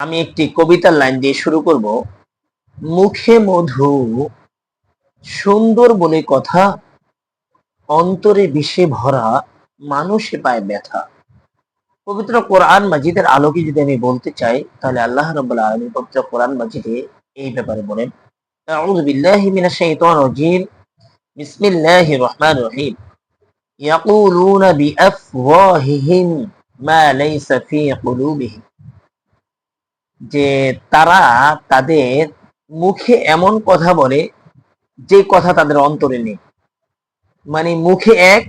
আমি একটি কবিতার লাইন দিয়ে শুরু করব। মুখে মধু, সুন্দর বলে কথা, অন্তরে বিষে ভরা, মানুষে পায় ব্যথা। পবিত্র কোরআন মাজিদের আলোকে যদি আমি বলতে চাই, তাহলে আল্লাহ রাব্বুল আলামিন পবিত্র কোরআন মাজিদে এই ব্যাপারে বলেন, আউযু বিল্লাহি মিনাশ শাইতানির রাজীম, বিসমিল্লাহির রহমানির রহিম। ইয়াকুলুনা বিআফওয়াহিহিম মা লাইসা ফি কুলুবিহিম। যে তারা তাদের মুখে এমন কথা বলে যে কথা তাদের অন্তরে নেই। মানে মুখে এক,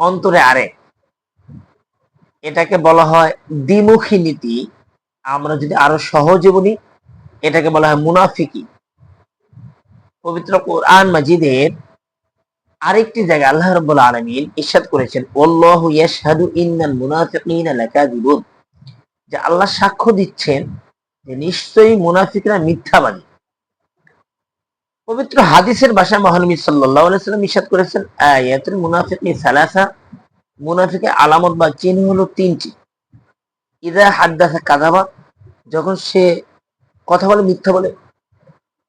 অন্তরে আরেক। এটাকে বলা হয় দ্বিমুখী নীতি। আমরা যদি আরও সহজে বলি, এটাকে বলা হয় মুনাফিকি। পবিত্র কোরআন মাজিদের আরেকটি জায়গায় আল্লাহ রাব্বুল আলামিন ইরশাদ করেছেন আল্লাহু ইয়াশহাদু ইন্নাল মুনাফিকিনা লাকাযিবুন। যে আল্লাহ সাক্ষ্য দিচ্ছেন নিশ্চয়ই মুনাফিকরা মিথ্যাবাদী। পবিত্র হাদিসের ভাষায় মহানবী সাল্লাম ইরশাদ করেছেন মুনাফিকি সালাসা মুনাফিকের আলামত বা চিহ্ন হলো তিনটি। ইদা হাদ্দাসা কাযাবা যখন সে কথা বলে, মিথ্যা বলে।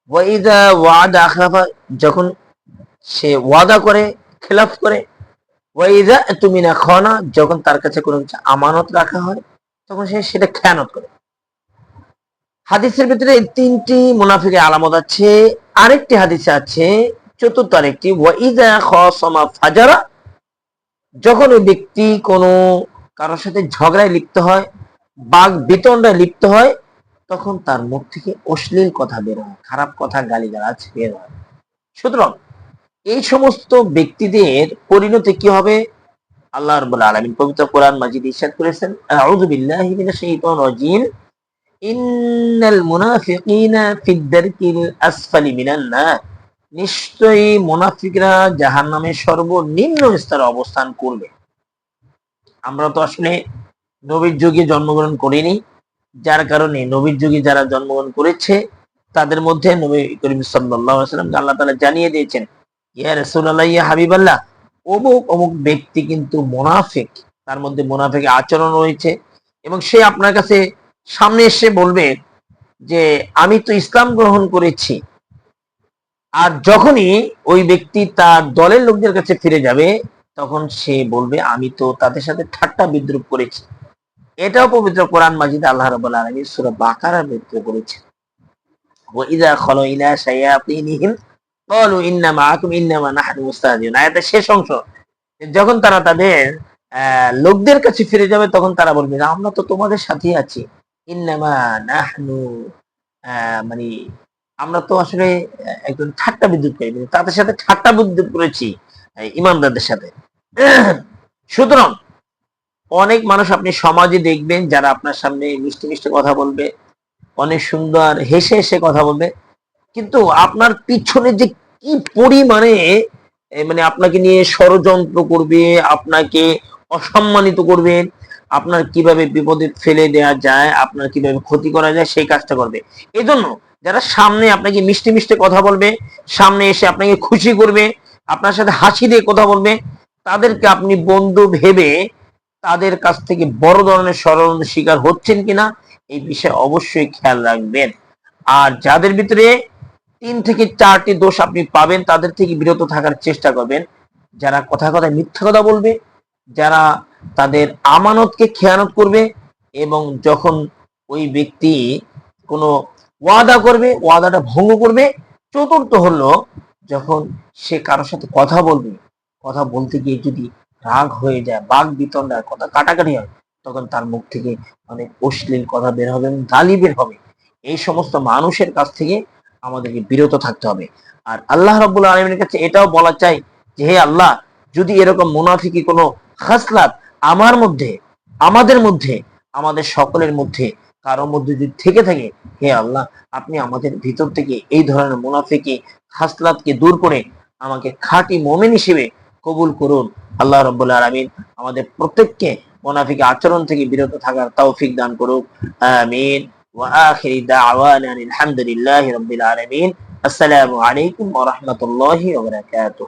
ওয়া ইদা ওয়াদা আখলাফা যখন সে ওয়াদা করে, খেলাফ করে। ওয়া ইদা তুমিনা খানা যখন তার কাছে কোনো কিছু আমানত রাখা হয়, তখন সে সেটা খেয়ানত করে। হাদিসের ভিতরে তিনটি মুনাফিকের আলামত আছে। আরেকটি হাদিসে আছে, চতুর্থ আরেকটি ফাজারা, যখন ওই ব্যক্তি কোনো কারোর সাথে ঝগড়ায় লিপ্ত হয় বাঘ বিতণ্ডায় লিপ্ত হয়, তখন তার মুখ থেকে অশ্লীল কথা বের হয়, খারাপ কথা গালিগালাজ বের হয়। সুতরাং এই সমস্ত ব্যক্তিদের পরিণতি কি হবে? আল্লাহ রাব্বুল আলামিন পবিত্র কোরআন মাজিদ ইরশাদ করেছেন, আউযু বিল্লাহি মিনাশ শাইতানির রাজীম। ইন্নাল মুনাফিকিনা ফিদ দারকিল আসফালি মিনান নার নিশ্চয়ই মুনাফিকরা জাহান্নামের সর্বনিম্ন স্তরে অবস্থান করবে আমরা তো আসলে নবীর যুগে জন্মগ্রহণ করিনি। যার কারণে নবীর যুগে যারা জন্মগ্রহণ করেছে, তাদের মধ্যে নবী করিম ওয়াসাল্লাম আল্লাহ তাআলা জানিয়ে দিয়েছেন, ইয়া রাসূলুল্লাহ, ইয়া হাবিবাল্লাহ। অমুক অমুক ব্যক্তি কিন্তু মুনাফিক, তার মধ্যে মুনাফিক আচরণ রয়েছে এবং সে আপনার কাছে সামনে এসে বলবে যে, আমি তো ইসলাম গ্রহণ করেছি। আর যখনই ওই ব্যক্তি তার দলের লোকদের কাছে ফিরে যাবে, তখন সে বলবে, আমি তো তাদের সাথে ঠাট্টা বিদ্রুপ করেছি। এটাও পবিত্র কোরআন মাজিদ আল্লাহ রাব্বুল আলামিন সূরা বাকারার ভিতরে করেছেন শেষ অংশ। যখন তারা তাদের লোকদের কাছে ফিরে যাবে, তখন তারা বলবে, আমরা তো তোমাদের সাথেই আছি। ইন্নামা নাহনু মানে আমরা তো আসলে একজন ঠাট্টা বিদ্যুৎ করি মানে তাদের সাথে ঠাট্টা বিদ্যুৎ করেছি ইমানদারদের সাথে। সুতরাং অনেক মানুষ আপনি সমাজে দেখবেন যারা আপনার সামনে মিষ্টি মিষ্টি কথা বলবে, অনেক সুন্দর হেসে হেসে কথা বলবে, কিন্তু আপনার পিছনে যে কি পরিমাণে মানে আপনাকে নিয়ে ষড়যন্ত্র করবে, আপনাকে অসম্মানিত করবে আপনার কীভাবে বিপদে ফেলে দেওয়া যায়, আপনার কীভাবে ক্ষতি করা যায়, সেই কাজটা করবে। এই জন্য যারা সামনে আপনাকে মিষ্টি মিষ্টি কথা বলবে, সামনে এসে আপনাকে খুশি করবে, আপনার সাথে হাসি দিয়ে কথা বলবে, তাদেরকে আপনি বন্ধু ভেবে তাদের কাছ থেকে বড় ধরনের ষড়যন্ত্রের শিকার হচ্ছেন কিনা, এই বিষয়ে অবশ্যই খেয়াল রাখবেন। আর যাদের ভিতরে তিন থেকে চারটি দোষ আপনি পাবেন, তাদের থেকে বিরত থাকার চেষ্টা করবেন। যারা কথা কথা মিথ্যা কথা বলবে যারা তাদের আমানতকে খেয়ানত করবে এবং যখন ওই ব্যক্তি কোনো ওয়াদা করবে, ওয়াদাটা ভঙ্গ করবে, চতুর্থ হলো যখন সে কারোর সাথে কথা বলবে, কথা বলতে গিয়ে যদি রাগ হয়ে যায়, বাঘ বিতণ্ডার কথা কাটাকাটি হয়, তখন তার মুখ থেকে অনেক অশ্লীল কথা বের হবে এবং গালি বের হবে। এই সমস্ত মানুষের কাছ থেকে আমাদেরকে বিরত থাকতে হবে। আর আল্লাহ রাব্বুল আলমীর কাছে এটাও বলা চাই যে, হে আল্লাহ, যদি এরকম মুনাফিকি কোনো খাসলাত আমার মধ্যে আমাদের মধ্যে আমাদের সকলের মধ্যে কারোর মধ্যে যদি থেকে থাকে হে আল্লাহ আপনি আমাদের ভিতর থেকে এই ধরনের মুনাফিকি খাসলাতকে দূর করে আমাকে খাঁটি মোমেন হিসেবে কবুল করুন আল্লাহ রব্বুল আলমিন আমাদের প্রত্যেককে মোনাফিক আচরণ থেকে বিরত থাকার তৌফিক দান করুক আমিন وآخر دعوانا أن الحمد لله رب العالمين السلام عليكم ورحمة الله وبركاته